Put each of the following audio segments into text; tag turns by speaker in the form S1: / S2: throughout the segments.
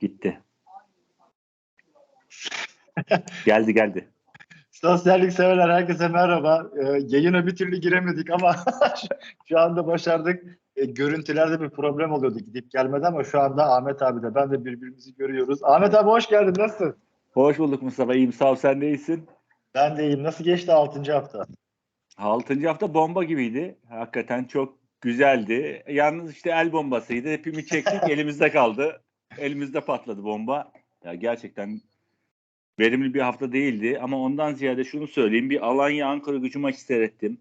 S1: Gitti. geldi geldi.
S2: Sosyallik severler herkese merhaba. Ee, yayına bir türlü giremedik ama şu anda başardık. Ee, görüntülerde bir problem oluyordu gidip gelmeden ama şu anda Ahmet abi de ben de birbirimizi görüyoruz. Ahmet abi hoş geldin. Nasılsın?
S1: Hoş bulduk Mustafa. İyiyim sağ ol. Sen de iyisin.
S2: Ben de iyiyim. Nasıl geçti 6. hafta?
S1: 6. hafta bomba gibiydi. Hakikaten çok güzeldi. Yalnız işte el bombasıydı. Hepimiz çektik elimizde kaldı. Elimizde patladı bomba. Ya gerçekten verimli bir hafta değildi ama ondan ziyade şunu söyleyeyim. Bir Alanya Ankara gücü maçı seyrettim.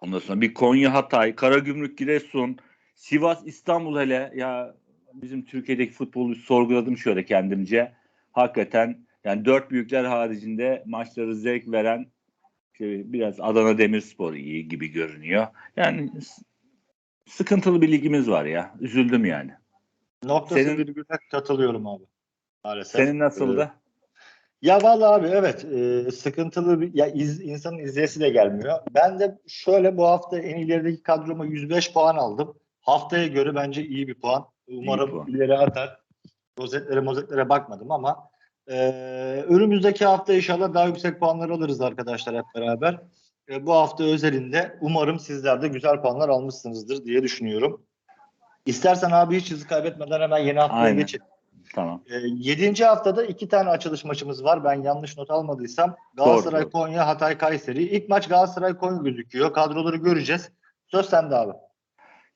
S1: Ondan sonra bir Konya Hatay, Karagümrük Giresun, Sivas İstanbul hele ya bizim Türkiye'deki futbolu sorguladım şöyle kendimce. Hakikaten yani dört büyükler haricinde maçları zevk veren şey, biraz Adana Demirspor iyi gibi görünüyor. Yani sıkıntılı bir ligimiz var ya. Üzüldüm yani.
S2: Noktası
S1: Senin-
S2: virgüle katılıyorum abi. Maalesef.
S1: Senin nasıldı?
S2: Ya vallahi abi evet e, sıkıntılı bir ya iz, insanın izleyesi de gelmiyor. Ben de şöyle bu hafta en ilerideki kadroma 105 puan aldım. Haftaya göre bence iyi bir puan. Umarım
S1: puan.
S2: ileri atar. Rozetlere mozetlere bakmadım ama e, önümüzdeki hafta inşallah daha yüksek puanlar alırız arkadaşlar hep beraber. E, bu hafta özelinde umarım sizler de güzel puanlar almışsınızdır diye düşünüyorum. İstersen abi hiç hızı kaybetmeden hemen yeni haftaya
S1: Aynen.
S2: geçelim.
S1: Tamam.
S2: E, yedinci haftada iki tane açılış maçımız var. Ben yanlış not almadıysam. Galatasaray,
S1: doğru.
S2: Konya, Hatay, Kayseri. İlk maç Galatasaray, Konya gözüküyor. Kadroları göreceğiz. Söz sende abi.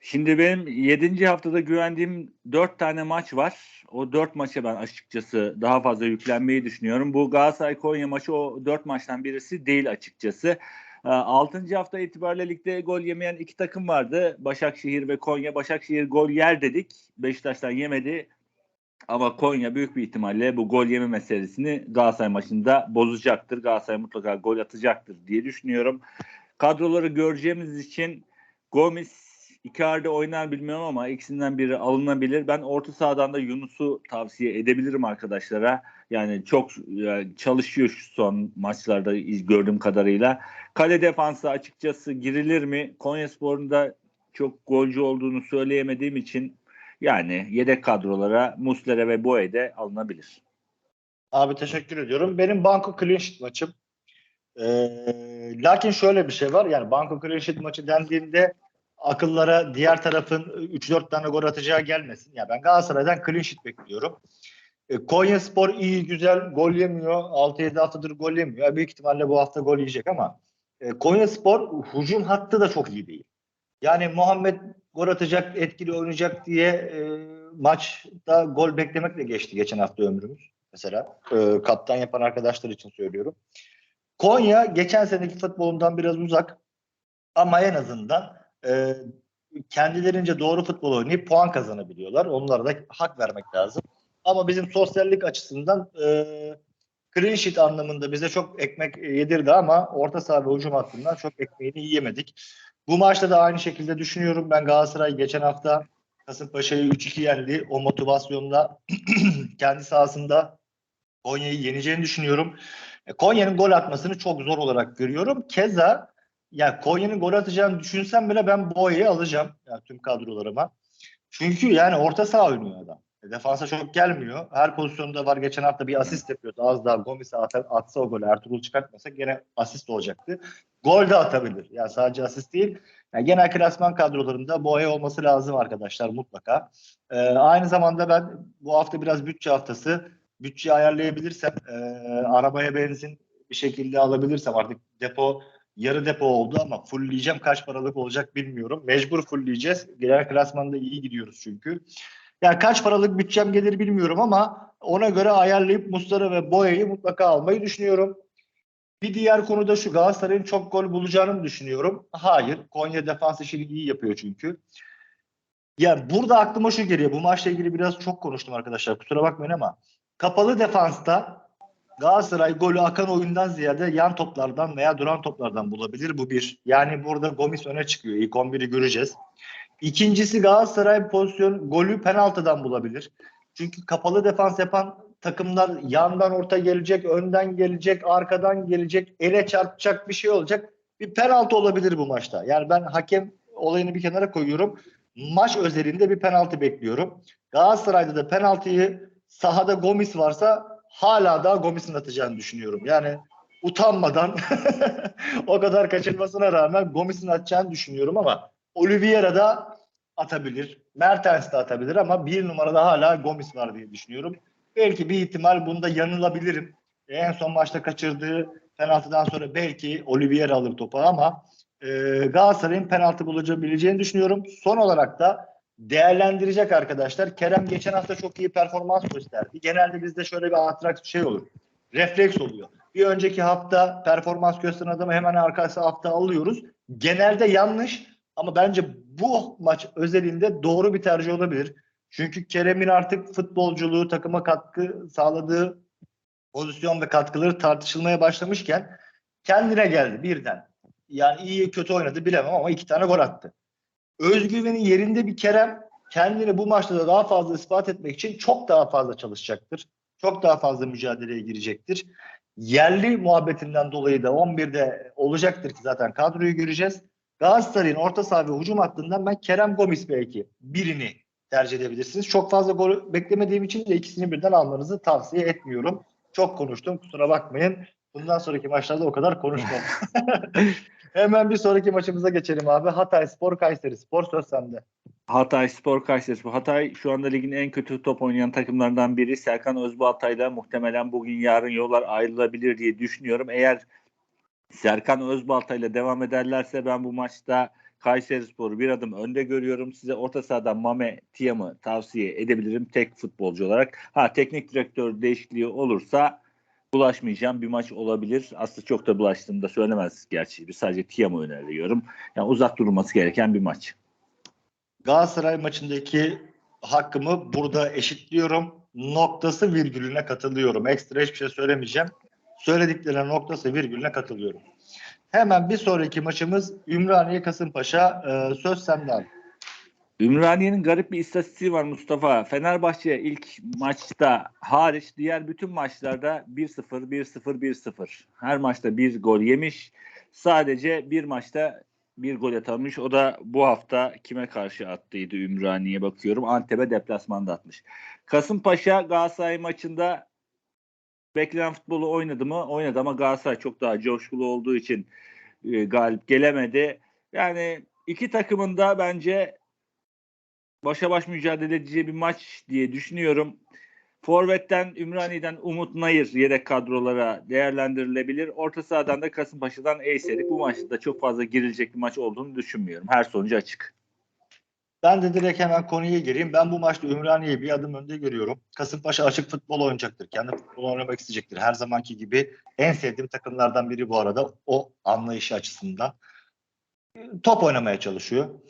S1: Şimdi benim 7. haftada güvendiğim 4 tane maç var. O 4 maça ben açıkçası daha fazla yüklenmeyi düşünüyorum. Bu Galatasaray Konya maçı o 4 maçtan birisi değil açıkçası. 6. hafta itibariyle ligde gol yemeyen iki takım vardı. Başakşehir ve Konya. Başakşehir gol yer dedik. Beşiktaş'tan yemedi. Ama Konya büyük bir ihtimalle bu gol yeme meselesini Galatasaray maçında bozacaktır. Galatasaray mutlaka gol atacaktır diye düşünüyorum. Kadroları göreceğimiz için Gomis Icardi oynar bilmiyorum ama ikisinden biri alınabilir. Ben orta sahadan da Yunus'u tavsiye edebilirim arkadaşlara. Yani çok e, çalışıyor şu son maçlarda gördüğüm kadarıyla. Kale defansı açıkçası girilir mi? Konyaspor'un da çok golcü olduğunu söyleyemediğim için yani yedek kadrolara Muslera ve Boye alınabilir.
S2: Abi teşekkür ediyorum. Benim Banko Clean Sheet maçım. Ee, lakin şöyle bir şey var. Yani Banko Clean Sheet maçı dendiğinde akıllara diğer tarafın 3-4 tane gol atacağı gelmesin. Ya ben Galatasaray'dan Clean Sheet bekliyorum. E, Konya Spor iyi güzel gol yemiyor. 6-7 haftadır gol yemiyor. Büyük ihtimalle bu hafta gol yiyecek ama e, Konya Spor hücum hattı da çok iyi değil. Yani Muhammed gol atacak, etkili oynayacak diye e, maçta gol beklemekle geçti geçen hafta ömrümüz. Mesela e, kaptan yapan arkadaşlar için söylüyorum. Konya geçen seneki futbolundan biraz uzak ama en azından e, kendilerince doğru futbol oynayıp puan kazanabiliyorlar. Onlara da hak vermek lazım. Ama bizim sosyallik açısından e, clean sheet anlamında bize çok ekmek yedirdi ama orta saha ve hücum hattından çok ekmeğini yiyemedik. Bu maçta da aynı şekilde düşünüyorum. Ben Galatasaray geçen hafta Kasımpaşa'yı 3-2 yendi. O motivasyonla kendi sahasında Konya'yı yeneceğini düşünüyorum. E, Konya'nın gol atmasını çok zor olarak görüyorum. Keza ya Konya'nın gol atacağını düşünsem bile ben Boya'yı alacağım yani tüm kadrolarıma. Çünkü yani orta saha oynuyor adam. E, defansa çok gelmiyor. Her pozisyonda var. Geçen hafta bir asist yapıyordu. Az daha Gomis'e at- atsa o golü Ertuğrul çıkartmasa gene asist olacaktı. Gol de atabilir. Yani sadece asist değil. Yani genel klasman kadrolarında Boya olması lazım arkadaşlar mutlaka. E, aynı zamanda ben bu hafta biraz bütçe haftası bütçe ayarlayabilirsem e, arabaya benzin bir şekilde alabilirsem artık depo yarı depo oldu ama fullleyeceğim kaç paralık olacak bilmiyorum. Mecbur fullleyeceğiz. Genel klasmanda iyi gidiyoruz çünkü. Yani kaç paralık bütçem gelir bilmiyorum ama ona göre ayarlayıp Mustara ve Boya'yı mutlaka almayı düşünüyorum. Bir diğer konu da şu Galatasaray'ın çok gol bulacağını mı düşünüyorum? Hayır. Konya defans işini iyi yapıyor çünkü. Ya burada aklıma şu geliyor. Bu maçla ilgili biraz çok konuştum arkadaşlar. Kusura bakmayın ama kapalı defansta Galatasaray golü akan oyundan ziyade yan toplardan veya duran toplardan bulabilir. Bu bir. Yani burada Gomis öne çıkıyor. İlk 11'i göreceğiz. İkincisi Galatasaray pozisyon golü penaltıdan bulabilir. Çünkü kapalı defans yapan takımlar yandan orta gelecek, önden gelecek, arkadan gelecek, ele çarpacak bir şey olacak. Bir penaltı olabilir bu maçta. Yani ben hakem olayını bir kenara koyuyorum. Maç özelinde bir penaltı bekliyorum. Galatasaray'da da penaltıyı sahada Gomis varsa hala daha Gomis'in atacağını düşünüyorum. Yani utanmadan o kadar kaçırmasına rağmen Gomis'in atacağını düşünüyorum ama Oliveira da atabilir. Mertens de atabilir ama bir numarada hala Gomis var diye düşünüyorum. Belki bir ihtimal bunda yanılabilirim. En son maçta kaçırdığı penaltıdan sonra belki Oliveira alır topu ama e, Galatasaray'ın penaltı bulabileceğini düşünüyorum. Son olarak da değerlendirecek arkadaşlar. Kerem geçen hafta çok iyi performans gösterdi. Genelde bizde şöyle bir atraks şey olur. Refleks oluyor. Bir önceki hafta performans gösteren adamı hemen arkası hafta alıyoruz. Genelde yanlış ama bence bu maç özelinde doğru bir tercih olabilir. Çünkü Kerem'in artık futbolculuğu, takıma katkı sağladığı pozisyon ve katkıları tartışılmaya başlamışken kendine geldi birden. Yani iyi kötü oynadı bilemem ama iki tane gol attı. Özgüveni yerinde bir Kerem kendini bu maçta da daha fazla ispat etmek için çok daha fazla çalışacaktır. Çok daha fazla mücadeleye girecektir. Yerli muhabbetinden dolayı da 11'de olacaktır ki zaten kadroyu göreceğiz. Galatasaray'ın orta saha ve hücum hattından ben Kerem Gomis belki birini tercih edebilirsiniz. Çok fazla gol beklemediğim için de ikisini birden almanızı tavsiye etmiyorum. Çok konuştum kusura bakmayın. Bundan sonraki maçlarda o kadar konuşmam. Hemen bir sonraki maçımıza geçelim abi. Hatay Spor Kayseri Spor söz sende.
S1: Hatay Spor Kayseri Spor. Hatay şu anda ligin en kötü top oynayan takımlarından biri. Serkan Özbaltay'la muhtemelen bugün yarın yollar ayrılabilir diye düşünüyorum. Eğer Serkan Özbaltay'la devam ederlerse ben bu maçta Kayseri Spor'u bir adım önde görüyorum. Size orta sahadan Mame Tiam'ı tavsiye edebilirim tek futbolcu olarak. Ha teknik direktör değişikliği olursa bulaşmayacağım bir maç olabilir. Aslında çok da bulaştığını da söylemez gerçi. Sadece Tiam'ı öneriyorum. Yani uzak durulması gereken bir maç.
S2: Galatasaray maçındaki hakkımı burada eşitliyorum. Noktası virgülüne katılıyorum. Ekstra hiçbir şey söylemeyeceğim. Söylediklerine noktası virgülüne katılıyorum. Hemen bir sonraki maçımız Ümraniye Kasımpaşa. Ee, söz senden.
S1: Ümraniye'nin garip bir istatistiği var Mustafa. Fenerbahçe ilk maçta hariç diğer bütün maçlarda 1-0, 1-0, 1-0. Her maçta bir gol yemiş. Sadece bir maçta bir gol atamış. O da bu hafta kime karşı attıydı Ümraniye'ye bakıyorum. Antep'e deplasmanda atmış. Kasımpaşa Galatasaray maçında beklenen futbolu oynadı mı? Oynadı ama Galatasaray çok daha coşkulu olduğu için e, galip gelemedi. Yani iki takımın da bence başa baş mücadele edeceği bir maç diye düşünüyorum. Forvet'ten Ümraniye'den Umut Nayır yedek kadrolara değerlendirilebilir. Orta sahadan da Kasımpaşa'dan Eyserik. Bu maçta çok fazla girilecek bir maç olduğunu düşünmüyorum. Her sonucu açık.
S2: Ben de direkt hemen konuya gireyim. Ben bu maçta Ümraniye'yi bir adım önde görüyorum. Kasımpaşa açık futbol oynayacaktır. Kendi futbol oynamak isteyecektir. Her zamanki gibi en sevdiğim takımlardan biri bu arada o anlayışı açısından. Top oynamaya çalışıyor.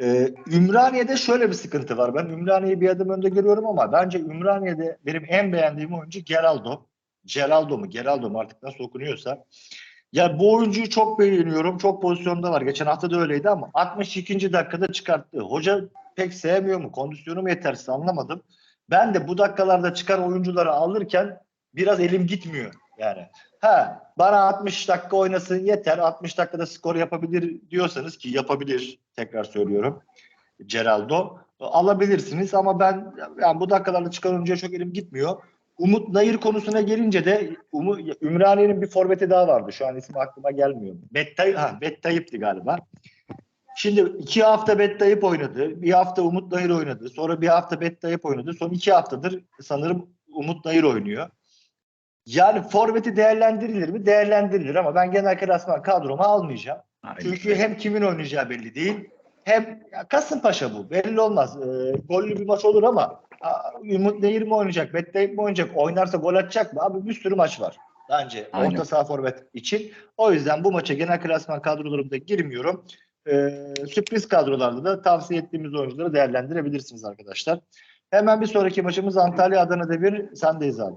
S2: Ee, Ümraniye'de şöyle bir sıkıntı var. Ben Ümraniye'yi bir adım önde görüyorum ama bence Ümraniye'de benim en beğendiğim oyuncu Geraldo. Geraldo mu? Geraldo mu artık nasıl okunuyorsa. Ya bu oyuncuyu çok beğeniyorum. Çok pozisyonda var. Geçen hafta da öyleydi ama 62. dakikada çıkarttı. Hoca pek sevmiyor mu? Kondisyonu mu yetersiz anlamadım. Ben de bu dakikalarda çıkan oyuncuları alırken biraz elim gitmiyor yani. Ha bana 60 dakika oynasın yeter. 60 dakikada skor yapabilir diyorsanız ki yapabilir tekrar söylüyorum. Geraldo alabilirsiniz ama ben yani bu dakikalarda çıkan oyuncuya çok elim gitmiyor. Umut Nayır konusuna gelince de Umut, Ümraniye'nin bir forveti daha vardı. Şu an ismi aklıma gelmiyor. Bettayip, ha, Bettayip'ti galiba. Şimdi iki hafta Bettayip oynadı. Bir hafta Umut Nayır oynadı. Sonra bir hafta Bettayip oynadı. Son iki haftadır sanırım Umut Nayır oynuyor. Yani forveti değerlendirilir mi? Değerlendirilir ama ben genel klasman kadroma almayacağım.
S1: Aynen.
S2: Çünkü hem kimin oynayacağı belli değil. Hem ya Kasımpaşa bu. Belli olmaz. Ee, gollü bir maç olur ama Umut Nehir mi oynayacak? Betteyip mi oynayacak? Oynarsa gol atacak mı? Abi bir sürü maç var. Bence
S1: Aynen.
S2: orta saha forvet için. O yüzden bu maça genel klasman kadrolarımda girmiyorum. Ee, sürpriz kadrolarda da tavsiye ettiğimiz oyuncuları değerlendirebilirsiniz arkadaşlar. Hemen bir sonraki maçımız Antalya Adana Demir. Sendeyiz abi.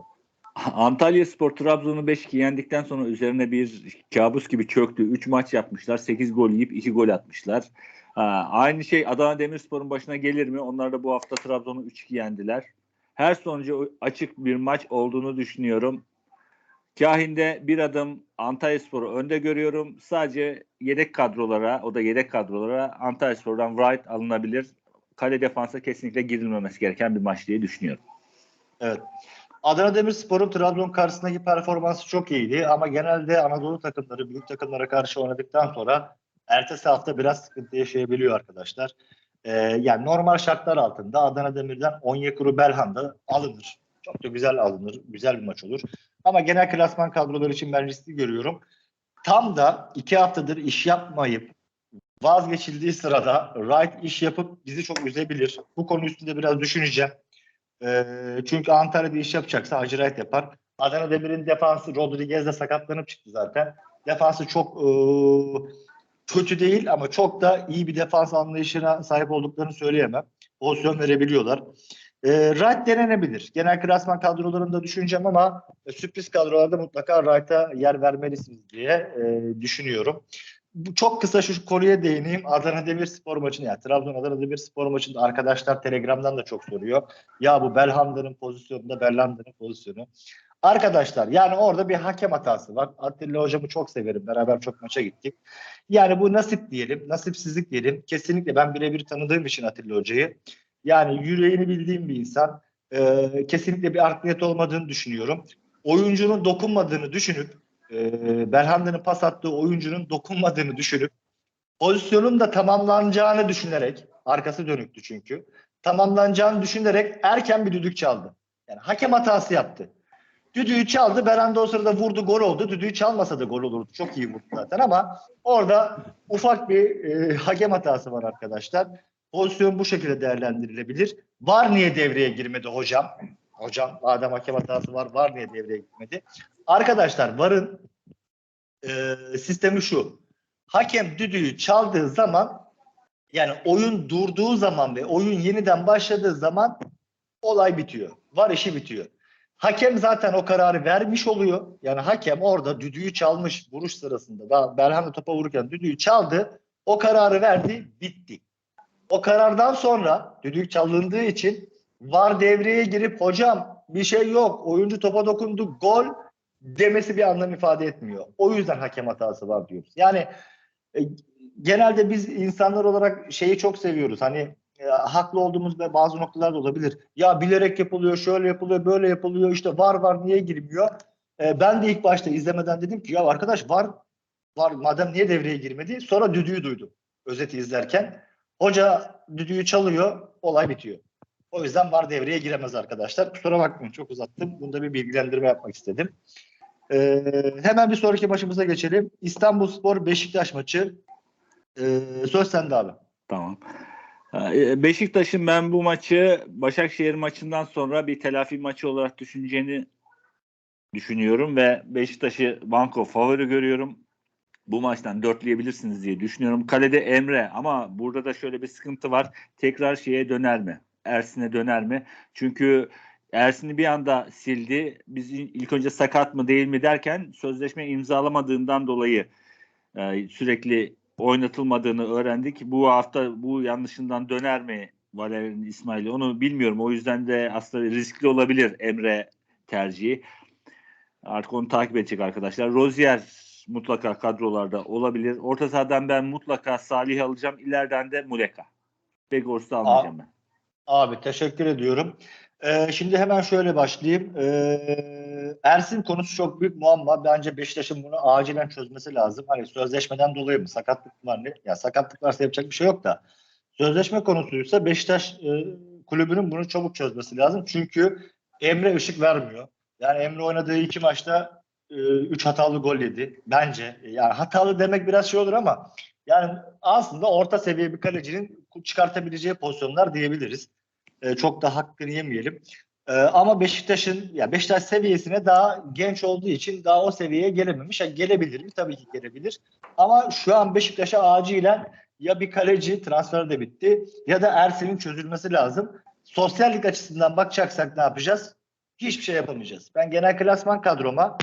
S1: Antalya Spor Trabzon'u 5-2 yendikten sonra üzerine bir kabus gibi çöktü. 3 maç yapmışlar. 8 gol yiyip 2 gol atmışlar. Ha, aynı şey Adana Demirspor'un başına gelir mi? Onlar da bu hafta Trabzon'u 3-2 yendiler. Her sonucu açık bir maç olduğunu düşünüyorum. Kahin'de bir adım Antalya Spor'u önde görüyorum. Sadece yedek kadrolara, o da yedek kadrolara Antalya Spor'dan Wright alınabilir. Kale defansa kesinlikle girilmemesi gereken bir maç diye düşünüyorum.
S2: Evet. Adana Demirspor'un Trabzon karşısındaki performansı çok iyiydi ama genelde Anadolu takımları büyük takımlara karşı oynadıktan sonra ertesi hafta biraz sıkıntı yaşayabiliyor arkadaşlar. Ee, yani normal şartlar altında Adana Demir'den Onyekuru Belhanda alınır. Çok da güzel alınır. Güzel bir maç olur. Ama genel klasman kadroları için ben riskli görüyorum. Tam da iki haftadır iş yapmayıp vazgeçildiği sırada right iş yapıp bizi çok üzebilir. Bu konu üstünde biraz düşüneceğim. Ee, çünkü Antalya'da iş yapacaksa Hacı Wright yapar. Adana Demir'in defansı Rodriguez de sakatlanıp çıktı zaten. Defansı çok e, kötü değil ama çok da iyi bir defans anlayışına sahip olduklarını söyleyemem. Pozisyon verebiliyorlar. E, Wright denenebilir. Genel klasman kadrolarında düşüneceğim ama e, sürpriz kadrolarda mutlaka Wright'a yer vermelisiniz diye e, düşünüyorum. Bu çok kısa şu konuya değineyim. Adana Demirspor maçını yani Trabzon Adana Demirspor maçında arkadaşlar Telegram'dan da çok soruyor. Ya bu Belhanda'nın pozisyonunda Belhanda'nın pozisyonu. Arkadaşlar yani orada bir hakem hatası var. Atilla hocamı çok severim. Beraber çok maça gittik. Yani bu nasip diyelim, nasipsizlik diyelim. Kesinlikle ben birebir tanıdığım için Atilla hocayı. Yani yüreğini bildiğim bir insan. Ee, kesinlikle bir art niyet olmadığını düşünüyorum. Oyuncunun dokunmadığını düşünüp e, Belhanda'nın pas attığı oyuncunun dokunmadığını düşünüp pozisyonun da tamamlanacağını düşünerek arkası dönüktü çünkü tamamlanacağını düşünerek erken bir düdük çaldı. Yani hakem hatası yaptı. Düdüğü çaldı. Belhanda o sırada vurdu gol oldu. Düdüğü çalmasa da gol olurdu. Çok iyi vurdu zaten ama orada ufak bir e, hakem hatası var arkadaşlar. Pozisyon bu şekilde değerlendirilebilir. Var niye devreye girmedi hocam? Hocam madem hakem hatası var var niye devreye girmedi? Arkadaşlar VAR'ın e, sistemi şu. Hakem düdüğü çaldığı zaman yani oyun durduğu zaman ve oyun yeniden başladığı zaman olay bitiyor. VAR işi bitiyor. Hakem zaten o kararı vermiş oluyor. Yani hakem orada düdüğü çalmış vuruş sırasında. Daha Belhanda topa vururken düdüğü çaldı. O kararı verdi. Bitti. O karardan sonra düdük çalındığı için VAR devreye girip hocam bir şey yok. Oyuncu topa dokundu. Gol demesi bir anlam ifade etmiyor. O yüzden hakem hatası var diyoruz. Yani e, genelde biz insanlar olarak şeyi çok seviyoruz. Hani e, haklı olduğumuz ve bazı noktalarda olabilir. Ya bilerek yapılıyor, şöyle yapılıyor, böyle yapılıyor. İşte var var niye girmiyor? E, ben de ilk başta izlemeden dedim ki ya arkadaş var var madem niye devreye girmedi? Sonra düdüğü duydum özeti izlerken. Hoca düdüğü çalıyor, olay bitiyor. O yüzden var devreye giremez arkadaşlar. Kusura bakmayın çok uzattım. Bunda bir bilgilendirme yapmak istedim. Ee, hemen bir sonraki maçımıza geçelim. İstanbulspor Beşiktaş maçı. Ee, söz sende abi.
S1: Tamam. Ee, Beşiktaş'ın ben bu maçı Başakşehir maçından sonra bir telafi maçı olarak düşüneceğini düşünüyorum ve Beşiktaş'ı banko favori görüyorum. Bu maçtan dörtleyebilirsiniz diye düşünüyorum. Kalede Emre ama burada da şöyle bir sıkıntı var. Tekrar şeye döner mi? Ersin'e döner mi? Çünkü Ersin'i bir anda sildi. Biz ilk önce sakat mı değil mi derken sözleşme imzalamadığından dolayı e, sürekli oynatılmadığını öğrendik. Bu hafta bu yanlışından döner mi Valerian İsmail'i onu bilmiyorum. O yüzden de aslında riskli olabilir Emre tercihi. Artık onu takip edecek arkadaşlar. Rozier mutlaka kadrolarda olabilir. Orta sahadan ben mutlaka Salih alacağım. İleriden de Muleka. Begors'u almayacağım ben.
S2: Abi teşekkür ediyorum. Ee, şimdi hemen şöyle başlayayım. Ee, Ersin konusu çok büyük muamma. Bence Beşiktaş'ın bunu acilen çözmesi lazım. Hani sözleşmeden dolayı mı? Sakatlık var ne? Ya sakatlık varsa yapacak bir şey yok da. Sözleşme konusuysa Beşiktaş e, kulübünün bunu çabuk çözmesi lazım. Çünkü Emre ışık vermiyor. Yani Emre oynadığı iki maçta e, üç hatalı gol yedi. Bence. Yani hatalı demek biraz şey olur ama yani aslında orta seviye bir kalecinin çıkartabileceği pozisyonlar diyebiliriz. E, çok da hakkını yemeyelim. E, ama Beşiktaş'ın ya Beşiktaş seviyesine daha genç olduğu için daha o seviyeye gelememiş. Yani gelebilir mi? Tabii ki gelebilir. Ama şu an Beşiktaş'a acilen ya bir kaleci transfer de bitti ya da Ersin'in çözülmesi lazım. Sosyallik açısından bakacaksak ne yapacağız? Hiçbir şey yapamayacağız. Ben genel klasman kadroma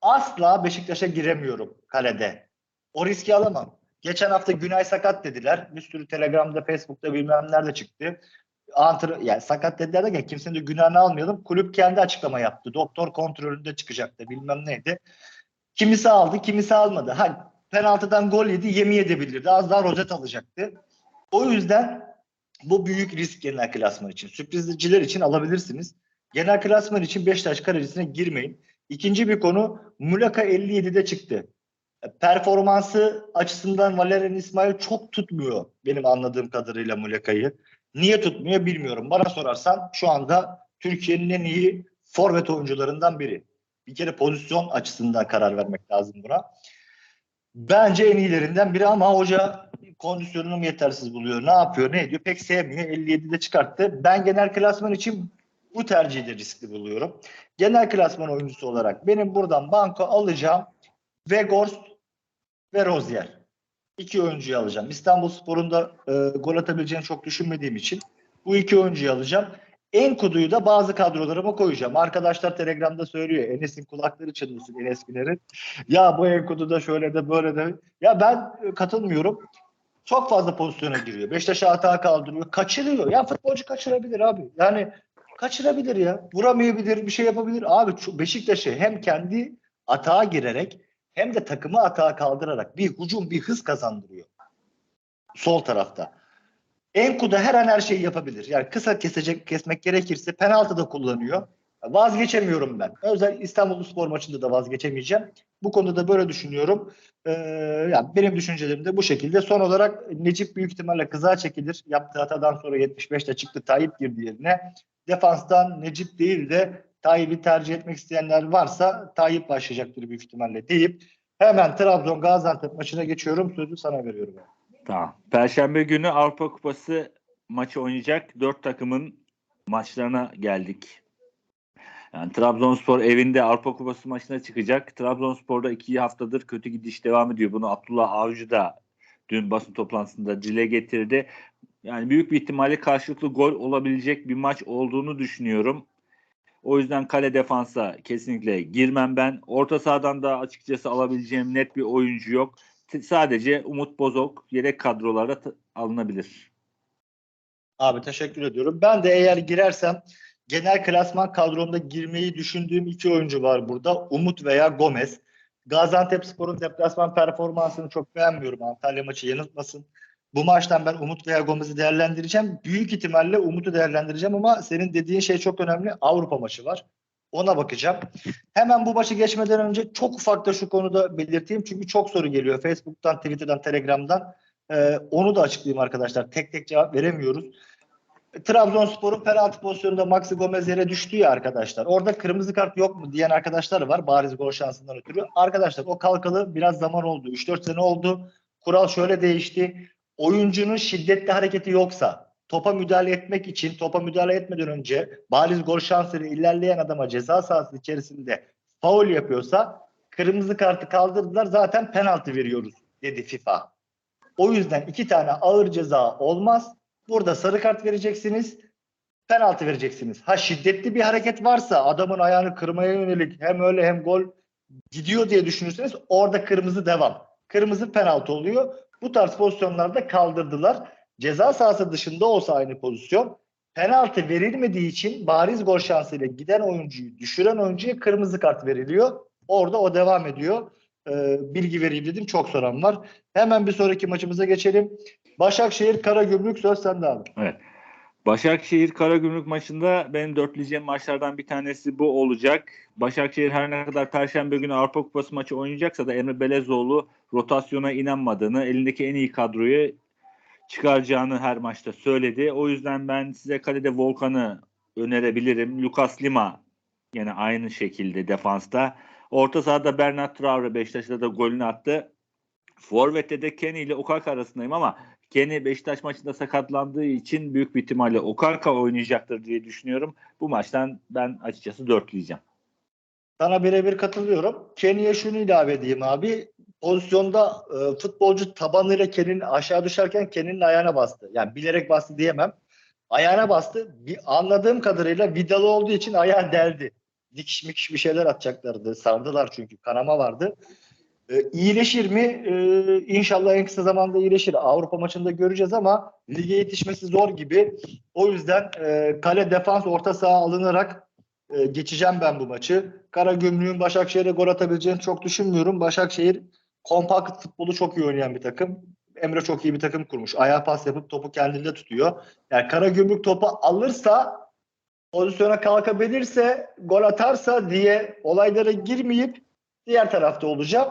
S2: asla Beşiktaş'a giremiyorum kalede. O riski alamam. Geçen hafta Günay sakat dediler. Bir sürü Telegram'da, Facebook'ta bilmem nerede çıktı. Antr yani sakat dediler derken kimsenin de günahını almayalım. Kulüp kendi açıklama yaptı. Doktor kontrolünde çıkacaktı bilmem neydi. Kimisi aldı, kimisi almadı. Ha, penaltıdan gol yedi, yemin edebilirdi. Az daha rozet alacaktı. O yüzden bu büyük risk genel klasman için. Sürprizciler için alabilirsiniz. Genel klasman için Beşiktaş kalecisine girmeyin. İkinci bir konu Muleka 57'de çıktı. Performansı açısından Valerian İsmail çok tutmuyor benim anladığım kadarıyla Muleka'yı. Niye tutmuyor bilmiyorum. Bana sorarsan şu anda Türkiye'nin en iyi forvet oyuncularından biri. Bir kere pozisyon açısından karar vermek lazım buna. Bence en iyilerinden biri ama hoca kondisyonunu yetersiz buluyor. Ne yapıyor, ne ediyor pek sevmiyor. 57'de çıkarttı. Ben genel klasman için bu tercihi de riskli buluyorum. Genel klasman oyuncusu olarak benim buradan banko alacağım. Vegorst ve Rozier. İki oyuncuyu alacağım. İstanbul Spor'un da e, gol atabileceğini çok düşünmediğim için bu iki oyuncuyu alacağım. Enkudu'yu da bazı kadrolarıma koyacağım. Arkadaşlar Telegram'da söylüyor. Enes'in kulakları çınlasın Enes Güner'in. Ya bu Enkudu da şöyle de böyle de. Ya ben e, katılmıyorum. Çok fazla pozisyona giriyor. Beşiktaş'a hata kaldırıyor. Kaçırıyor. Ya futbolcu kaçırabilir abi. Yani kaçırabilir ya. Vuramayabilir, bir şey yapabilir. Abi Beşiktaş'ı hem kendi atağa girerek hem de takımı atağa kaldırarak bir hücum, bir hız kazandırıyor. Sol tarafta. Enkudu her an her şeyi yapabilir. Yani kısa kesecek, kesmek gerekirse penaltı da kullanıyor. Vazgeçemiyorum ben. Özel İstanbul Spor maçında da vazgeçemeyeceğim. Bu konuda da böyle düşünüyorum. Ee, yani benim düşüncelerim de bu şekilde. Son olarak Necip büyük ihtimalle kıza çekilir. Yaptığı hatadan sonra 75'te çıktı. Tayyip girdi yerine. Defanstan Necip değil de Tayyip'i tercih etmek isteyenler varsa Tayyip başlayacaktır büyük ihtimalle deyip hemen Trabzon Gaziantep maçına geçiyorum. Sözü sana veriyorum.
S1: Tamam. Perşembe günü Avrupa Kupası maçı oynayacak. Dört takımın maçlarına geldik. Yani Trabzonspor evinde Avrupa Kupası maçına çıkacak. Trabzonspor'da iki haftadır kötü gidiş devam ediyor. Bunu Abdullah Avcı da dün basın toplantısında dile getirdi. Yani büyük bir ihtimalle karşılıklı gol olabilecek bir maç olduğunu düşünüyorum. O yüzden kale defansa kesinlikle girmem ben. Orta sahadan da açıkçası alabileceğim net bir oyuncu yok. Sadece Umut Bozok yedek kadrolara alınabilir.
S2: Abi teşekkür ediyorum. Ben de eğer girersem genel klasman kadromda girmeyi düşündüğüm iki oyuncu var burada. Umut veya Gomez. Gaziantepspor'un deplasman performansını çok beğenmiyorum. Antalya maçı yanıltmasın. Bu maçtan ben Umut veya Gomez'i değerlendireceğim. Büyük ihtimalle Umut'u değerlendireceğim ama senin dediğin şey çok önemli. Avrupa maçı var. Ona bakacağım. Hemen bu maçı geçmeden önce çok ufak da şu konuda belirteyim. Çünkü çok soru geliyor. Facebook'tan, Twitter'dan, Telegram'dan. Ee, onu da açıklayayım arkadaşlar. Tek tek cevap veremiyoruz. Trabzonspor'un penaltı pozisyonunda Maxi Gomez yere düştü ya arkadaşlar. Orada kırmızı kart yok mu diyen arkadaşlar var. Bariz gol şansından ötürü. Arkadaşlar o kalkalı biraz zaman oldu. 3-4 sene oldu. Kural şöyle değişti. Oyuncunun şiddetli hareketi yoksa topa müdahale etmek için topa müdahale etmeden önce bariz gol şansıyla ilerleyen adama ceza sahası içerisinde faul yapıyorsa kırmızı kartı kaldırdılar zaten penaltı veriyoruz dedi FIFA. O yüzden iki tane ağır ceza olmaz. Burada sarı kart vereceksiniz. Penaltı vereceksiniz. Ha şiddetli bir hareket varsa adamın ayağını kırmaya yönelik hem öyle hem gol gidiyor diye düşünürseniz orada kırmızı devam. Kırmızı penaltı oluyor. Bu tarz pozisyonlarda kaldırdılar. Ceza sahası dışında olsa aynı pozisyon penaltı verilmediği için bariz gol şansıyla giden oyuncuyu düşüren oyuncuya kırmızı kart veriliyor. Orada o devam ediyor. Ee, bilgi vereyim dedim. Çok soran var. Hemen bir sonraki maçımıza geçelim. Başakşehir Karagümrük söz sende abi.
S1: Başakşehir Karagümrük maçında benim dörtleyeceğim maçlardan bir tanesi bu olacak. Başakşehir her ne kadar Perşembe günü Avrupa Kupası maçı oynayacaksa da Emre Belezoğlu rotasyona inanmadığını, elindeki en iyi kadroyu çıkaracağını her maçta söyledi. O yüzden ben size kalede Volkan'ı önerebilirim. Lucas Lima yine aynı şekilde defansta. Orta sahada Bernat Traore Beşiktaş'ta da golünü attı. Forvet'te de Kenny ile Okaka arasındayım ama Kenny Beşiktaş maçında sakatlandığı için büyük bir ihtimalle Okaka oynayacaktır diye düşünüyorum. Bu maçtan ben açıkçası dörtleyeceğim.
S2: Sana birebir katılıyorum. Kenny'e şunu ilave edeyim abi. Pozisyonda e, futbolcu tabanıyla Kenny'nin aşağı düşerken Kenny'nin ayağına bastı. Yani bilerek bastı diyemem. Ayağına bastı. Bir, anladığım kadarıyla vidalı olduğu için ayağı deldi. Dikiş mikiş bir şeyler atacaklardı. Sardılar çünkü. Kanama vardı. E, iyileşir mi? E, inşallah en kısa zamanda iyileşir. Avrupa maçında göreceğiz ama lige yetişmesi zor gibi. O yüzden e, kale defans orta saha alınarak e, geçeceğim ben bu maçı. Karagümrük'ün Başakşehir'e gol atabileceğini çok düşünmüyorum. Başakşehir kompakt futbolu çok iyi oynayan bir takım. Emre çok iyi bir takım kurmuş. Ayağa pas yapıp topu kendinde tutuyor. Yani Karagümrük topu alırsa pozisyona kalkabilirse, gol atarsa diye olaylara girmeyip diğer tarafta olacağım.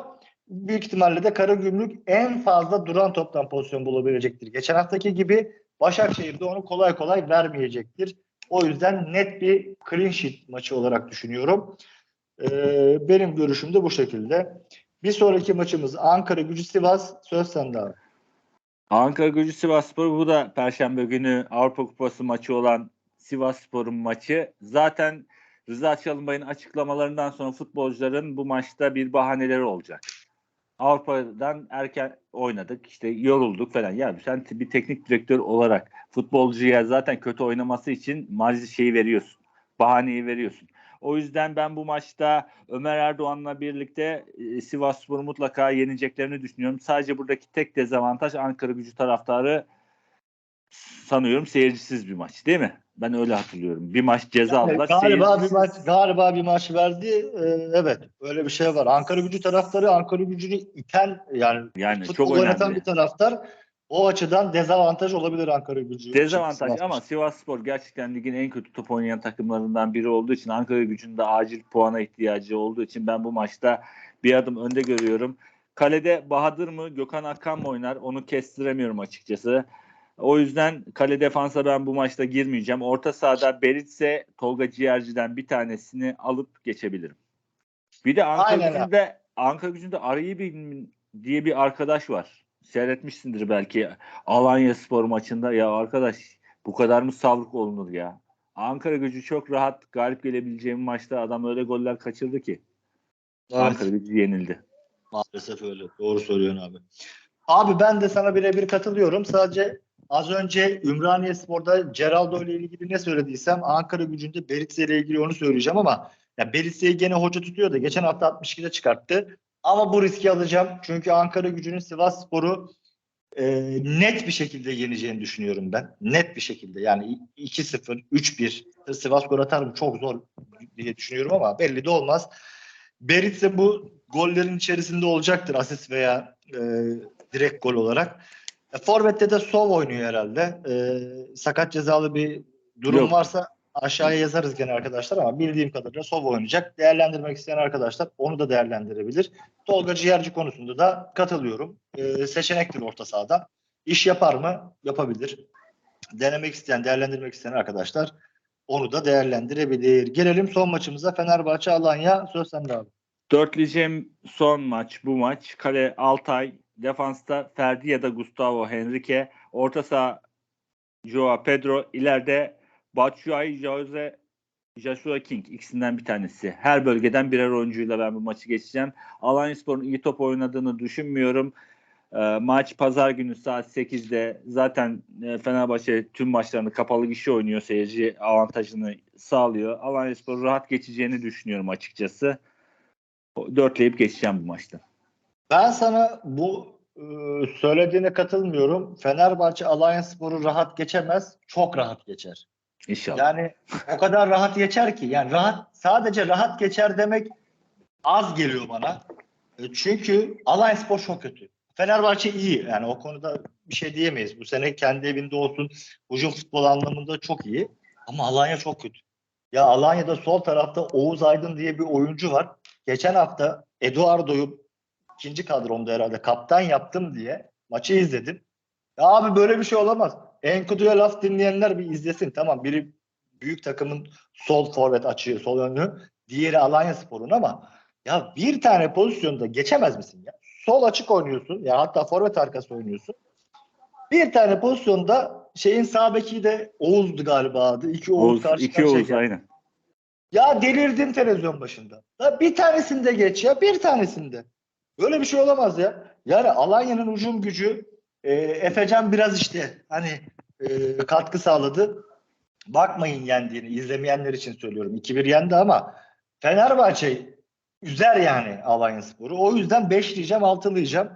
S2: Büyük ihtimalle de Karagümrük en fazla duran toptan pozisyon bulabilecektir. Geçen haftaki gibi Başakşehir de onu kolay kolay vermeyecektir. O yüzden net bir clean sheet maçı olarak düşünüyorum. Ee, benim görüşüm de bu şekilde. Bir sonraki maçımız Ankara Gücü Sivas. Söz sende abi.
S1: Ankara Gücü Sivasspor bu da Perşembe günü Avrupa Kupası maçı olan Sivasspor'un maçı. Zaten Rıza Çalınbay'ın açıklamalarından sonra futbolcuların bu maçta bir bahaneleri olacak. Avrupa'dan erken oynadık işte yorulduk falan. Ya sen bir teknik direktör olarak futbolcuya zaten kötü oynaması için marzi şeyi veriyorsun. Bahaneyi veriyorsun. O yüzden ben bu maçta Ömer Erdoğan'la birlikte e, Sivasspor'u mutlaka yeneceklerini düşünüyorum. Sadece buradaki tek dezavantaj Ankara gücü taraftarı sanıyorum seyircisiz bir maç değil mi? Ben öyle hatırlıyorum. Bir maç ceza
S2: Yani
S1: aldılar.
S2: galiba bir maç galiba bir maç verdi. Ee, evet. Öyle bir şey var. Ankara Gücü taraftarı Ankara Gücü'nü iten yani
S1: yani çok
S2: oynatan
S1: önemli.
S2: bir taraftar. O açıdan dezavantaj olabilir Ankara Gücü.
S1: Dezavantaj
S2: Sivas
S1: ama
S2: maçı.
S1: Sivasspor gerçekten ligin en kötü top oynayan takımlarından biri olduğu için Ankara gücünde acil puana ihtiyacı olduğu için ben bu maçta bir adım önde görüyorum. Kalede Bahadır mı Gökhan Akkan mı oynar onu kestiremiyorum açıkçası. O yüzden kale defansa ben bu maçta girmeyeceğim. Orta sahada Beritse Tolga Ciğerci'den bir tanesini alıp geçebilirim. Bir de Ankara
S2: Aynen abi.
S1: gücünde Ankara gücünde Arayı bir diye bir arkadaş var. Seyretmişsindir belki. Alanya Spor maçında ya arkadaş bu kadar mı savruk olunur ya? Ankara gücü çok rahat galip gelebileceğim maçta adam öyle goller kaçırdı ki.
S2: Evet,
S1: Ankara gücü yenildi.
S2: maalesef öyle. Doğru söylüyorsun abi. Abi ben de sana birebir katılıyorum. Sadece az önce Ümraniye Spor'da Ceraldo ile ilgili ne söylediysem Ankara gücünde Beritse ile ilgili onu söyleyeceğim ama ya Beritse'yi gene hoca tutuyor da geçen hafta 62'de çıkarttı. Ama bu riski alacağım. Çünkü Ankara gücünün Sivas Spor'u e, net bir şekilde yeneceğini düşünüyorum ben. Net bir şekilde. Yani 2-0, 3-1 Sivas gol atar mı çok zor diye düşünüyorum ama belli de olmaz. Beritse bu gollerin içerisinde olacaktır asist veya e, direkt gol olarak. E, Forvet'te de Sov oynuyor herhalde. E, sakat cezalı bir durum
S1: Yok.
S2: varsa aşağıya yazarız gene arkadaşlar ama bildiğim kadarıyla Sov oynayacak. Değerlendirmek isteyen arkadaşlar onu da değerlendirebilir. Tolga Ciğerci konusunda da katılıyorum. E, seçenektir orta sahada. İş yapar mı? Yapabilir. Denemek isteyen, değerlendirmek isteyen arkadaşlar onu da değerlendirebilir. Gelelim son maçımıza Fenerbahçe Alanya. Söz sende abi.
S1: Dörtleyeceğim son maç bu maç. Kale Altay, defansta Ferdi ya da Gustavo Henrique, orta saha Joao Pedro, ileride Batshuayi, Jose Joshua King ikisinden bir tanesi. Her bölgeden birer oyuncuyla ben bu maçı geçeceğim. Alanyaspor'un iyi top oynadığını düşünmüyorum. Ee, maç pazar günü saat 8'de zaten e, Fenerbahçe tüm maçlarını kapalı kişi oynuyor. Seyirci avantajını sağlıyor. Alanyaspor rahat geçeceğini düşünüyorum açıkçası. Dörtleyip geçeceğim bu maçta.
S2: Ben sana bu e, söylediğine katılmıyorum. Fenerbahçe Alanya Sporu rahat geçemez. Çok rahat geçer.
S1: İnşallah.
S2: Yani o kadar rahat geçer ki. Yani rahat sadece rahat geçer demek az geliyor bana. E, Çünkü Alanya Spor çok kötü. Fenerbahçe iyi. Yani o konuda bir şey diyemeyiz. Bu sene kendi evinde olsun hücum futbol anlamında çok iyi. Ama Alanya çok kötü. Ya Alanya'da sol tarafta Oğuz Aydın diye bir oyuncu var. Geçen hafta Eduardo'yu ikinci kadromda herhalde kaptan yaptım diye maçı izledim. Ya abi böyle bir şey olamaz. Enkudu'ya laf dinleyenler bir izlesin. Tamam biri büyük takımın sol forvet açıyor, sol önlü. Diğeri Alanya Spor'un ama ya bir tane pozisyonda geçemez misin ya? Sol açık oynuyorsun. Ya hatta forvet arkası oynuyorsun. Bir tane pozisyonda şeyin sağ beki de Oğuz'du galiba adı. İki Oğuz,
S1: Oğuz,
S2: karşı
S1: iki Oğuz
S2: geldi.
S1: aynen.
S2: Ya delirdin televizyon başında. Ya bir tanesinde geç ya bir tanesinde. Böyle bir şey olamaz ya. Yani Alanya'nın hücum gücü e, Efecan biraz işte hani e, katkı sağladı. Bakmayın yendiğini izlemeyenler için söylüyorum. 2-1 yendi ama Fenerbahçe üzer yani Alanya Sporu. O yüzden 5 diyeceğim 6 diyeceğim.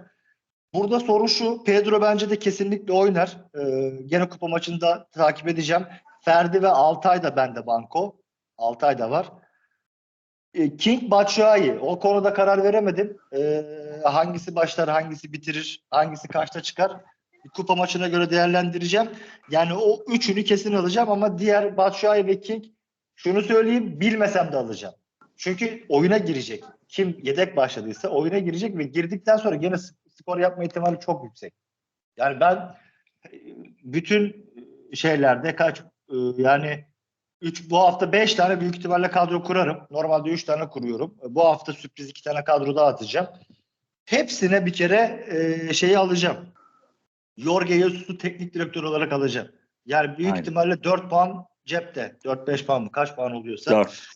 S2: Burada soru şu. Pedro bence de kesinlikle oynar. Ee, gene kupa maçında takip edeceğim. Ferdi ve Altay da bende banko. Altay da var. E, King Batshuayi. O konuda karar veremedim. E, hangisi başlar, hangisi bitirir, hangisi kaçta çıkar. Kupa maçına göre değerlendireceğim. Yani o üçünü kesin alacağım ama diğer Batshuayi ve King şunu söyleyeyim bilmesem de alacağım. Çünkü oyuna girecek. Kim yedek başladıysa oyuna girecek ve girdikten sonra gene skor yapma ihtimali çok yüksek. Yani ben bütün şeylerde kaç e, yani 3 bu hafta 5 tane büyük ihtimalle kadro kurarım. Normalde 3 tane kuruyorum. Bu hafta sürpriz 2 tane kadro daha atacağım. Hepsine bir kere e, şeyi alacağım. Jorge Jesus'u teknik direktör olarak alacağım. Yani büyük
S1: Aynen.
S2: ihtimalle 4 puan cepte. 4-5 puan mı? Kaç puan oluyorsa.
S1: 4.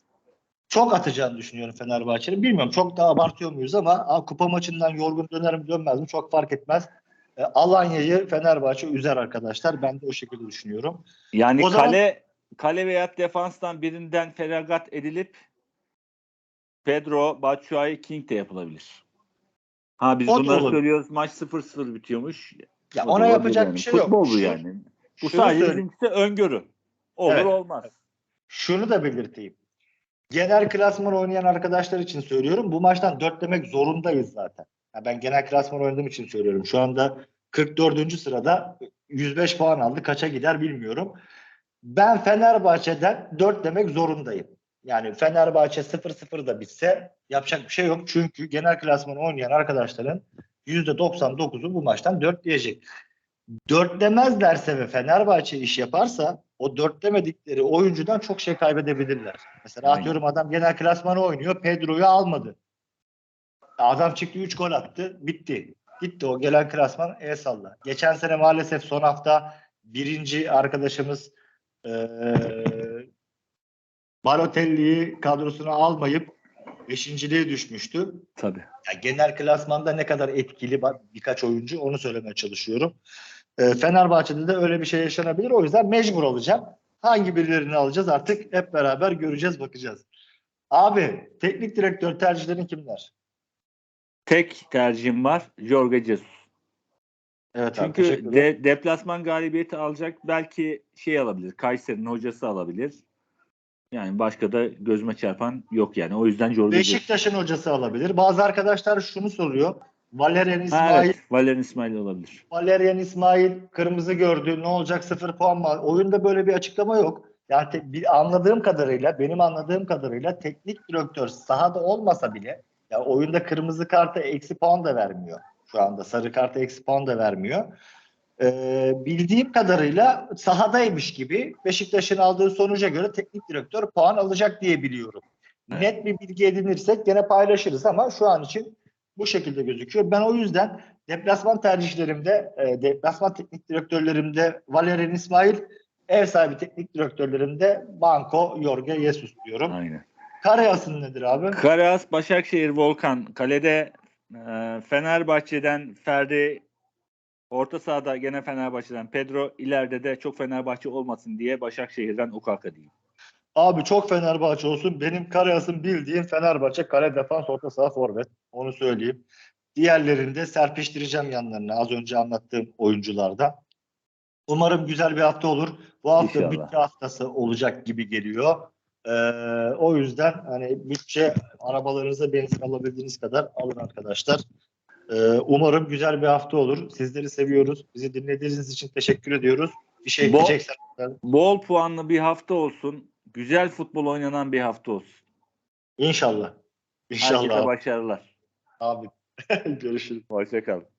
S2: Çok atacağını düşünüyorum Fenerbahçe'nin. Bilmiyorum çok daha abartıyor muyuz ama a, kupa maçından yorgun döner mi dönmez mi çok fark etmez. E, Alanya'yı Fenerbahçe üzer arkadaşlar. Ben de o şekilde düşünüyorum.
S1: Yani
S2: O zaman-
S1: kale veya defanstan birinden feragat edilip Pedro, Batshuayi, King de yapılabilir. Ha biz
S2: O
S1: bunları
S2: olur.
S1: söylüyoruz. Maç 0-0 bitiyormuş.
S2: Ya
S1: O
S2: ona yapacak
S1: yani.
S2: bir şey yok.
S1: Futbol bu
S2: Şu-
S1: yani. Bu
S2: şunu
S1: sadece bizimkisi öngörü. Olur
S2: Evet.
S1: olmaz.
S2: Şunu da belirteyim. Genel klasman oynayan arkadaşlar için söylüyorum. Bu maçtan 4 demek zorundayız zaten. Ya ben genel klasman oynadığım için söylüyorum. Şu anda 44. sırada 105 puan aldı. Kaça gider bilmiyorum. Ben Fenerbahçe'den 4 demek zorundayım. Yani Fenerbahçe 0-0 da bitse yapacak bir şey yok. Çünkü genel klasman oynayan arkadaşların %99'u bu maçtan 4 diyecek. 4 demezlerse ve Fenerbahçe iş yaparsa o 4 demedikleri oyuncudan çok şey kaybedebilirler. Mesela
S1: Aynen.
S2: atıyorum adam genel klasmanı oynuyor. Pedro'yu almadı. Adam çıktı 3 gol attı. Bitti. Gitti o gelen klasman el salla. Geçen sene maalesef son hafta birinci arkadaşımız Balotelli'yi kadrosuna almayıp beşinciliğe düşmüştü.
S1: Tabii.
S2: Ya genel klasmanda ne kadar etkili birkaç oyuncu onu söylemeye çalışıyorum. Ee, Fenerbahçe'de de öyle bir şey yaşanabilir. O yüzden mecbur olacağım. Hangi birilerini alacağız artık hep beraber göreceğiz bakacağız. Abi teknik direktör tercihlerin kimler?
S1: Tek tercihim var. Jorge Jesus.
S2: Evet
S1: Çünkü de, deplasman galibiyeti alacak belki şey alabilir. Kayseri'nin hocası alabilir. Yani başka da gözüme çarpan yok yani. O yüzden Jorge.
S2: Beşiktaş'ın hocası alabilir. Bazı arkadaşlar şunu soruyor. Valerian
S1: Ha,
S2: İsmail,
S1: evet. Valerian İsmail olabilir.
S2: Valerian İsmail kırmızı gördü. Ne olacak? Sıfır puan mı? Oyunda böyle bir açıklama yok. Yani te- bir anladığım kadarıyla, benim anladığım kadarıyla teknik direktör sahada olmasa bile ya oyunda kırmızı karta eksi puan da vermiyor. Şu anda sarı karta eksi puan da vermiyor. Ee, bildiğim kadarıyla sahadaymış gibi Beşiktaş'ın aldığı sonuca göre teknik direktör puan alacak diye biliyorum.
S1: Evet.
S2: Net bir bilgi edinirsek gene paylaşırız ama şu an için bu şekilde gözüküyor. Ben o yüzden deplasman tercihlerimde, e, deplasman teknik direktörlerimde Valerian İsmail, ev sahibi teknik direktörlerimde Banco Jorge Jesus diyorum.
S1: Aynen.
S2: Karayasın nedir abi?
S1: Karaas, Başakşehir, Volkan. Kalede Fenerbahçe'den Ferdi Orta sahada gene Fenerbahçe'den Pedro ileride de çok Fenerbahçe olmasın diye Başakşehir'den Ukaka diyeyim.
S2: Abi çok Fenerbahçe olsun. Benim Karayas'ın bildiğim Fenerbahçe kale defans orta saha forvet. Onu söyleyeyim. Diğerlerini de serpiştireceğim yanlarına az önce anlattığım oyunculardan. Umarım güzel bir hafta olur. Bu hafta
S1: İnşallah.
S2: bütçe haftası olacak gibi geliyor. Ee, o yüzden hani bütçe arabalarınıza benzin alabildiğiniz kadar alın arkadaşlar. Ee, umarım güzel bir hafta olur. Sizleri seviyoruz. Bizi dinlediğiniz için teşekkür ediyoruz. Bir şey
S1: Bo-
S2: diyeceksen.
S1: Bol puanlı bir hafta olsun. Güzel futbol oynanan bir hafta olsun.
S2: İnşallah.
S1: Herkese
S2: İnşallah
S1: başarılar.
S2: abi. Görüşürüz.
S1: Hoşçakalın.